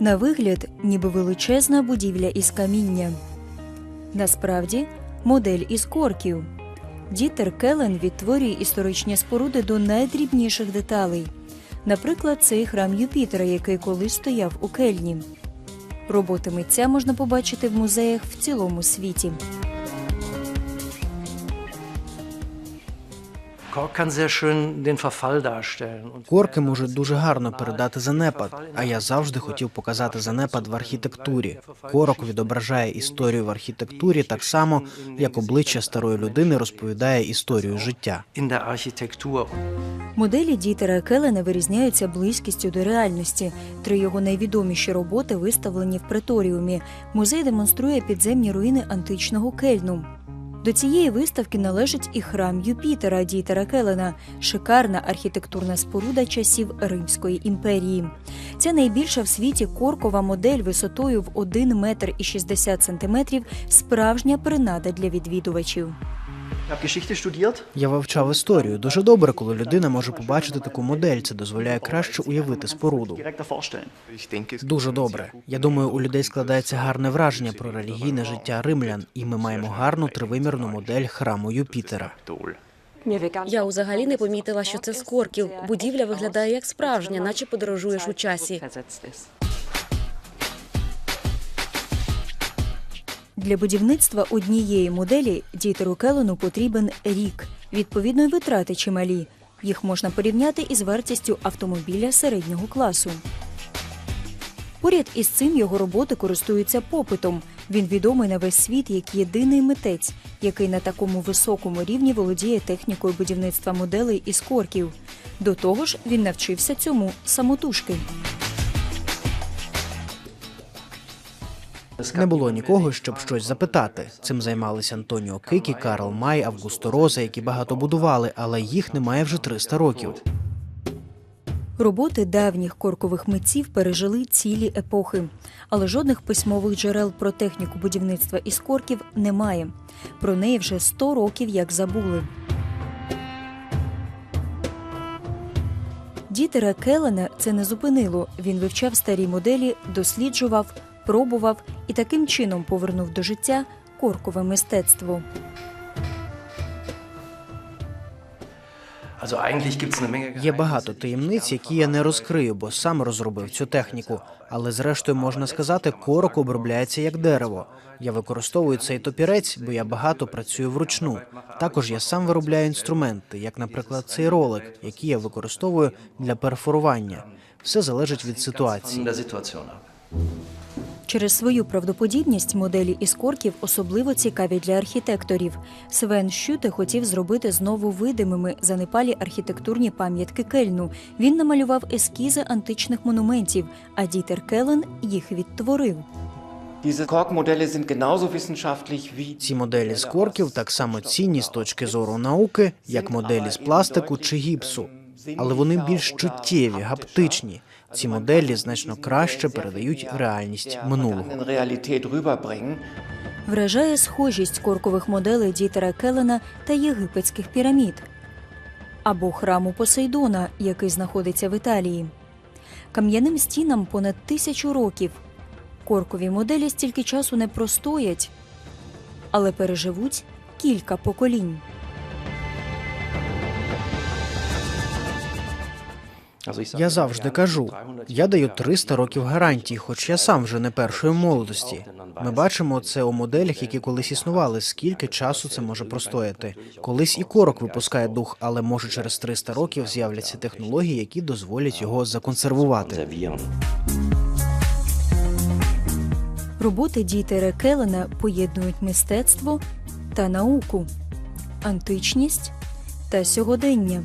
На вигляд, ніби величезна будівля із каміння. Насправді, модель із корків. Дітер Келен відтворює історичні споруди до найдрібніших деталей. Наприклад, цей храм Юпітера, який колись стояв у Кельні. Роботи митця можна побачити в музеях в цілому світі. Корки можуть дуже гарно передати занепад, а я завжди хотів показати занепад в архітектурі. Корок відображає історію в архітектурі так само, як обличчя старої людини розповідає історію життя. Моделі Дітера Келена вирізняються близькістю до реальності. Три його найвідоміші роботи виставлені в преторіумі. Музей демонструє підземні руїни античного Кельну. До цієї виставки належить і храм Юпітера Дітера Келена, шикарна архітектурна споруда часів Римської імперії. Ця найбільша в світі коркова модель висотою в 1 метр і 60 сантиметрів справжня принада для відвідувачів. Я вивчав історію. Дуже добре, коли людина може побачити таку модель. Це дозволяє краще уявити споруду. Дуже добре. Я думаю, у людей складається гарне враження про релігійне життя римлян, і ми маємо гарну тривимірну модель храму Юпітера. Я взагалі не помітила, що це з корків. Будівля виглядає як справжня, наче подорожуєш у часі. Для будівництва однієї моделі Дітеру Келену потрібен рік. Відповідно, витрати чималі. Їх можна порівняти із вартістю автомобіля середнього класу. Поряд із цим його роботи користуються попитом. Він відомий на весь світ як єдиний митець, який на такому високому рівні володіє технікою будівництва моделей із корків. До того ж, він навчився цьому самотужки. Не було нікого, щоб щось запитати. Цим займалися Антоніо Кикі, Карл Май, Августо Роза, які багато будували, але їх немає вже 300 років. Роботи давніх коркових митців пережили цілі епохи, але жодних письмових джерел про техніку будівництва із корків немає. Про неї вже 100 років як забули. Дітера Келена це не зупинило. Він вивчав старі моделі, досліджував, пробував і таким чином повернув до життя коркове мистецтво. Є багато таємниць, які я не розкрию, бо сам розробив цю техніку. Але зрештою можна сказати, корок обробляється як дерево. Я використовую цей топірець, бо я багато працюю вручну. Також я сам виробляю інструменти, як, наприклад, цей ролик, який я використовую для перфорування. Все залежить від ситуації. Через свою правдоподібність моделі із корків особливо цікаві для архітекторів. Свен Щюте хотів зробити знову видимими занепалі архітектурні пам'ятки Кельну. Він намалював ескізи античних монументів, а Дітер Келен їх відтворив. Ці моделі з корків так само цінні з точки зору науки, як моделі з пластику чи гіпсу. Але вони більш чуттєві, гаптичні. Ці моделі значно краще передають реальність минулого. Вражає схожість коркових моделей Дітера Келена та єгипетських пірамід або храму Посейдона, який знаходиться в Італії. Кам'яним стінам понад тисячу років. Коркові моделі стільки часу не простоять, але переживуть кілька поколінь. Я завжди кажу, я даю Jahre 300 років гарантії, хоч я сам вже не першої молодості. Ми бачимо це у моделях, які колись існували. Скільки часу це може простояти? Колись і корок випускає дух, але може через 300 років з'являться технології, які дозволять його законсервувати. Роботи Дітера Келена поєднують мистецтво та науку, античність та сьогодення.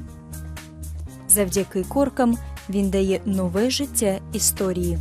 Завдяки коркам він дає нове життя історії.